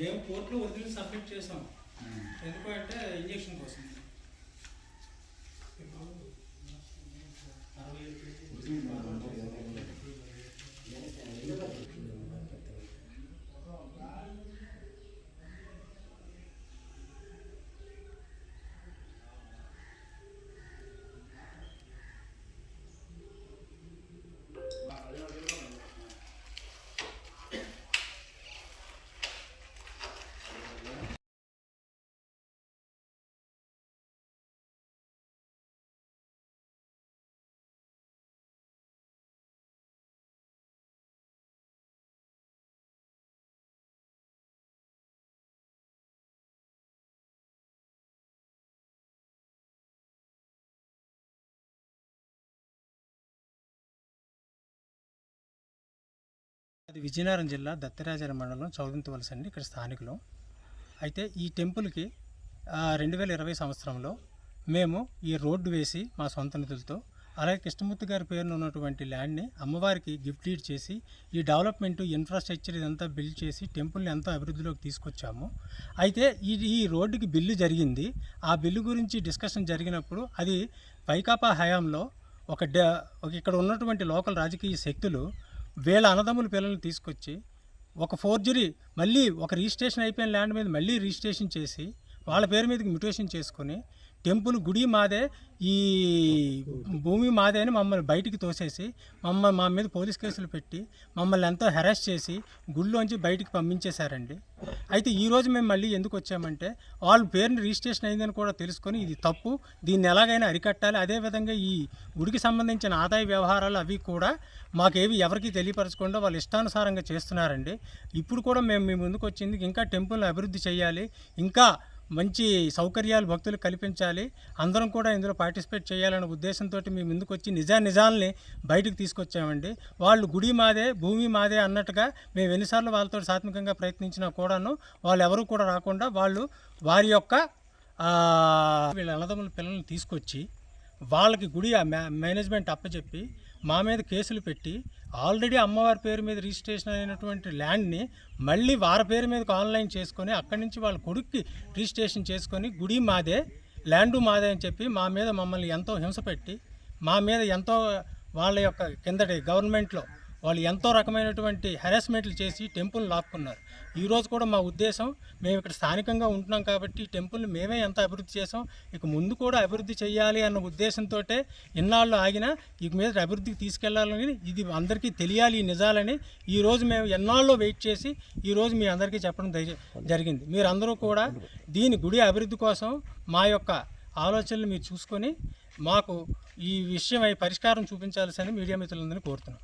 మేము కోర్టులో original submit చేసాం. ఎందుకంటే ఇంజక్షన్ కోసం. అది విజయనగరం జిల్లా దత్తరాజర మండలం చౌదంతవలస అండి ఇక్కడ స్థానికులు. అయితే ఈ టెంపుల్కి రెండు వేల ఇరవై సంవత్సరంలో మేము ఈ రోడ్డు వేసి మా సొంత నిధులతో అలాగే కృష్ణమూర్తి గారి పేరున ఉన్నటువంటి ల్యాండ్ని అమ్మవారికి గిఫ్ట్ డీడ్ చేసి ఈ డెవలప్మెంట్ ఇన్ఫ్రాస్ట్రక్చర్ ఇదంతా బిల్డ్ చేసి టెంపుల్ని ఎంతో అభివృద్ధిలోకి తీసుకొచ్చాము. అయితే ఈ ఈ రోడ్డుకి బిల్లు జరిగింది. ఆ బిల్లు గురించి డిస్కషన్ జరిగినప్పుడు అది వైకాపా హయాంలో ఒక డ ఒక ఇక్కడ ఉన్నటువంటి లోకల్ రాజకీయ శక్తులు వేల అన్నదమ్ముల పిల్లల్ని తీసుకొచ్చి ఒక ఫోర్జరీ మళ్ళీ ఒక రిజిస్ట్రేషన్ అయిపోయిన ల్యాండ్ మీద మళ్ళీ రిజిస్ట్రేషన్ చేసి వాళ్ళ పేరు మీదకి మ్యూటేషన్ చేసుకొని టెంపుల్ గుడి మాదే ఈ భూమి మాదే అని మమ్మల్ని బయటికి తోసేసి మమ్మల్ని మా మీద పోలీస్ కేసులు పెట్టి మమ్మల్ని ఎంతో హెరాస్ చేసి గుళ్ళోంచి బయటికి పంపించేశారండి. అయితే ఈరోజు మేము మళ్ళీ ఎందుకు వచ్చామంటే వాళ్ళ పేరుని రిజిస్ట్రేషన్ అయిందని కూడా తెలుసుకొని ఇది తప్పు దీన్ని ఎలాగైనా అరికట్టాలి. అదేవిధంగా ఈ గుడికి సంబంధించిన ఆదాయ వ్యవహారాలు అవి కూడా మాకేవి ఎవరికి తెలియపరచకుండా వాళ్ళు ఇష్టానుసారంగా చేస్తున్నారండి. ఇప్పుడు కూడా మేము మీ ముందుకు వచ్చింది ఇంకా టెంపుల్ని అభివృద్ధి చేయాలి ఇంకా మంచి సౌకర్యాలు భక్తులు కల్పించాలి. అందరం కూడా ఇందులో పార్టిసిపేట్ చేయాలనే ఉద్దేశంతో మేము ముందుకు వచ్చి నిజా నిజాలని బయటకు తీసుకొచ్చామండి. వాళ్ళు గుడి మాదే భూమి మాదే అన్నట్టుగా మేము ఎన్నిసార్లు వాళ్ళతో సాత్వికంగా ప్రయత్నించినా కూడాను వాళ్ళు ఎవరు కూడా రాకుండా వాళ్ళు వారి యొక్క వీళ్ళ అన్నదమ్ముల పిల్లల్ని తీసుకొచ్చి వాళ్ళకి గుడి ఆ మే- మేనేజ్మెంట్ అప్పచెప్పి మా మీద కేసులు పెట్టి ఆల్రెడీ అమ్మవారి పేరు మీద రిజిస్ట్రేషన్ అయినటువంటి ల్యాండ్ని మళ్ళీ వారి పేరు మీదకి ఆన్లైన్ చేసుకొని అక్కడి నుంచి వాళ్ళ కొడుక్కి రిజిస్ట్రేషన్ చేసుకొని గుడి మాదే ల్యాండు మాదే అని చెప్పి మా మీద మమ్మల్ని ఎంతో హింస పెట్టి మా మీద ఎంతో వాళ్ళ యొక్క కిందటి గవర్నమెంట్లో వాళ్ళు ఎంతో రకమైనటువంటి హెరాస్మెంట్లు చేసి టెంపుల్ లాక్కున్నారు. ఈరోజు కూడా మా ఉద్దేశం మేము ఇక్కడ స్థానికంగా ఉంటున్నాం కాబట్టి టెంపుల్ని మేమే ఎంత అభివృద్ధి చేసాం ఇక ముందు కూడా అభివృద్ధి చేయాలి అన్న ఉద్దేశంతో ఇన్నాళ్ళు ఆగినా ఇక మీద అభివృద్ధికి తీసుకెళ్ళాలని ఇది అందరికీ తెలియాలి ఈ నిజాలని ఈరోజు మేము ఎన్నాళ్ళు వెయిట్ చేసి ఈరోజు మీ అందరికీ చెప్పడం జరిగింది. మీరందరూ కూడా దీని గుడి అభివృద్ధి కోసం మా యొక్క ఆలోచనలు మీరు చూసుకొని మాకు ఈ విషయమై పరిష్కారం చూపించాల్సింది మీడియా మిత్రులందరినీ కోరుతున్నాం.